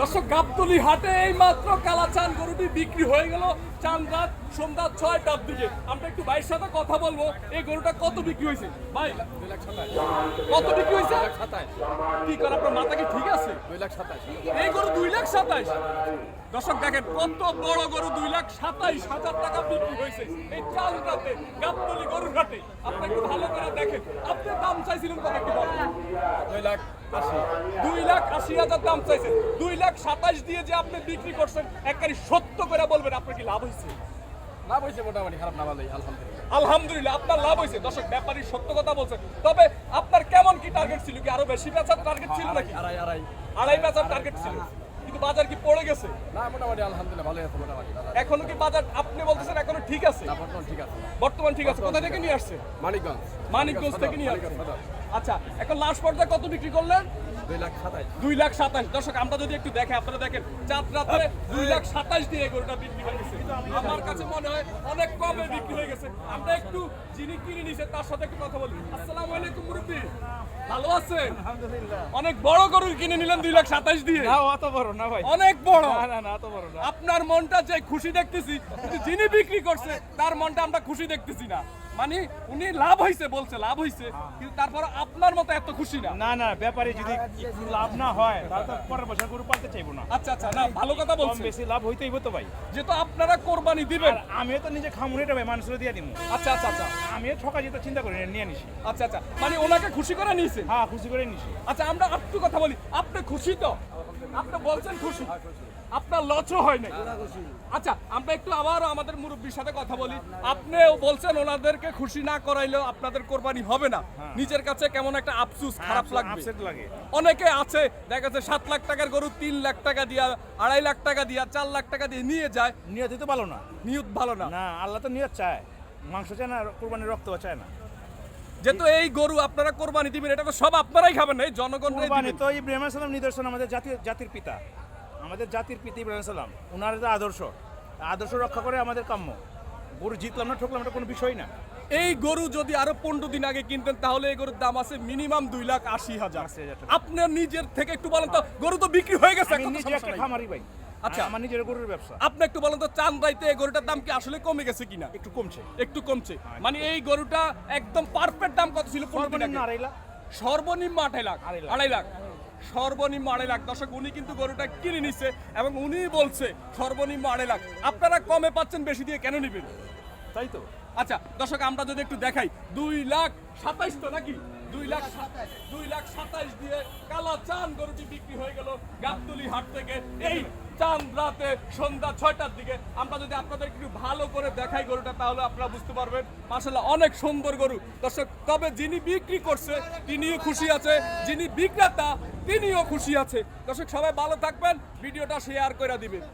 দর্শক গাবতলি হাটে এই মাত্র কালাচান গরুটি বিক্রি হয়ে গেল। চান রাত সন্ধ্যা ছয়টার দিকে আমরা একটু ভাইয়ের সাথে কথা বলব। এই গরুটা কত বিক্রি হয়েছে? ভাই কত বিক্রি হয়েছে? কি করে আপনার মাথা কি ঠিক আছে? দুই লাখ সাতাশ এই গরু দুই লাখ সাতাইশ। দর্শক দেখেন কত বড় গরু দুই লাখ সাতাইশ হাজার টাকা বিক্রি হয়েছে। এই চাল রাতে গাবতলি গরুর হাটে আপনি একটু ভালো করে দেখেন। আপনি দাম চাইছিলেন কত একটু বলেন। দুই লাখ আশি। দুই লাখ আশি হাজার দাম চাইছে দুই লাখ সাতাইশ দিয়ে যে আপনি বিক্রি করছেন একবারে সত্য করে বলবেন আপনার কি লাভ হয়েছে? লাভ হয়েছে মোটামুটি খারাপ না ভালোই আলহামদুলিল্লাহ। আলহামদুলিল্লাহ আপনার লাভ হয়েছে। দর্শক ব্যাপারী সত্য কথা বলছেন তবে আপনার কেমন কি টার্গেট ছিল কি? আরও বেশি বেচার টার্গেট ছিল নাকি? আড়াই আড়াই আড়াই। বেচার টার্গেট ছিল। কিন্তু বাজার কি পড়ে গেছে? না মোটামুটি আলহামদুলিল্লাহ ভালোই আছে মোটামুটি এখনও কি বাজার আপনি বলতেছেন এখনও ঠিক আছে? না বর্তমান ঠিক আছে। বর্তমান ঠিক আছে। কোথা থেকে নিয়ে আসছে মানিকগঞ্জ। মানিকগঞ্জ থেকে নিয়ে আসছে আচ্ছা এখন লাস্ট পর্যায়ে কত বিক্রি করলেন? দুই লাখ সাতাশ দর্শক আমরা যদি একটু দেখে আপনারা দেখেন চাঁদ রাতে দুই লাখ সাতাশ দিয়ে গরুটা বিক্রি হয়ে গেছে। আমার কাছে মনে হয় অনেক কমে বিক্রি হয়ে গেছে। আমরা একটু যিনি কিনে নিছে তার সাথে একটু কথা বলি। আসসালামু আলাইকুম মুরব্বী। ভালো আছেন? অনেক বড় গরু কিনে নিলেন দুই লাখ সাতাশ দিয়ে। না অত বড় না ভাই। অনেক বড়। না না না অত বড় না। আপনার মনটা যে খুশি দেখতেছি যিনি বিক্রি করছে তার মনটা আমরা খুশি দেখতেছি না। মানে উনি লাভ হইছে বলছে লাভ হইছে কিন্তু তারপর আপনার মতো এত খুশি না। না না ব্যাপারে যদি একটু লাভ না হয় তাহলে তো পরের বছর গরু পালতে চাইব না। আচ্ছা আচ্ছা না ভালো কথা কম বলছে বেশি লাভ হইতেই হতো ভাই। যেহেতু আপনারা কোরবানি দিবেন। আমিও তো নিজে খামুনিটা ভাই মানুষের দিয়ে দিব আচ্ছা আচ্ছা আচ্ছা। আমিও ছকা যেতে চিন্তা করি না, নিয়ে নিছি। আচ্ছা আচ্ছা মানে ওনাকে খুশি করে নিয়েছে হ্যাঁ খুশি করে নিছি। আচ্ছা আমরা একটু কথা বলি আপনি খুশি তো? আপনি বলছেন খুশি। আপনার লচও হয় নাই। আচ্ছা আমরা একটু আবারও আমাদের মুরব্বীর সাথে কথা বলি। আপনিও বলছেন ওনাদেরকে খুশি না করাইলেও আপনাদের কোরবানি হবে না। নিজের কাছে কেমন একটা আফসুস খারাপ লাগবে। লাগে। অনেকে আছে দেখা যাচ্ছে সাত লাখ টাকার গরু তিন লাখ টাকা দিয়া আড়াই লাখ টাকা দিয়া চার লাখ টাকা দিয়ে নিয়ে যায়। নিয়ত তো ভালো না। নিয়ত ভালো না। না আল্লাহ তো নিয়ত চায়। মাংস চায় না কোরবানির রক্ত চায় না। যেহেতু এই গরু আপনারা কোরবানি দিবেন এটা তো সব আপনারাই খাবেন এই জনগণ কোরবানি তো ইব্রাহিম সালাম নিদর্শন আমাদের জাতির জাতির পিতা। আমাদের জাতির পিতা ইব্রাহিম সালাম ওনার যে আদর্শ আদর্শ রক্ষা করে আমাদের কাম্য। গরু জিতলাম না ঠকলাম এটা কোনো বিষয় না। এই গরু যদি আরও পনেরো দিন আগে কিনতেন তাহলে এই গরুর দাম আছে মিনিমাম দুই লাখ আশি হাজার। 80,000 আপনার নিজের থেকে একটু বলেন তো গরু তো বিক্রি হয়ে গেছে। খামারি ভাই। আচ্ছা। আচ্ছা আমার নিজের গরুর ব্যবসা। আপনি একটু বলেন তো চান রাইতে এই গরুটার দাম কি আসলে কমে গেছে কিনা? একটু কমছে। একটু কমছে। মানে এই গরুটা একদম পারফেক্ট দাম কত ছিল সর্বনিম্ন আড়াই লাখ। সর্বনিম্ন আড়াই লাখ। আড়াই লাখ। সর্বনিম্ন আড়াই লাখ। দর্শক উনি কিন্তু গরুটা কিনে নিচ্ছে এবং উনি বলছে সর্বনিম্ন আড়াই লাখ। আপনারা কমে পাচ্ছেন বেশি দিয়ে কেন নিবেন? তাই তো। আচ্ছা দর্শক আমরা যদি একটু দেখাই। দুই লাখ সাতাইশ তো নাকি? দুই লাখ দুই লাখ সাতাইশ দিয়ে কালা চান গরুটি বিক্রি হয়ে গেল গাবতলি হাট থেকে। এই চাঁদ রাতে সন্ধ্যা ছয়টার দিকে। আমরা যদি আপনাদের একটু ভালো করে দেখাই গরুটা তাহলে আপনারা বুঝতে পারবেন। মাসাল্লাহ অনেক সুন্দর গরু। দর্শক তবে যিনি বিক্রি করছে তিনিও খুশি আছে। যিনি বিক্রেতা তিনিও খুশি আছে। দর্শক সবাই ভালো থাকবেন। ভিডিওটা শেয়ার করে দিবেন।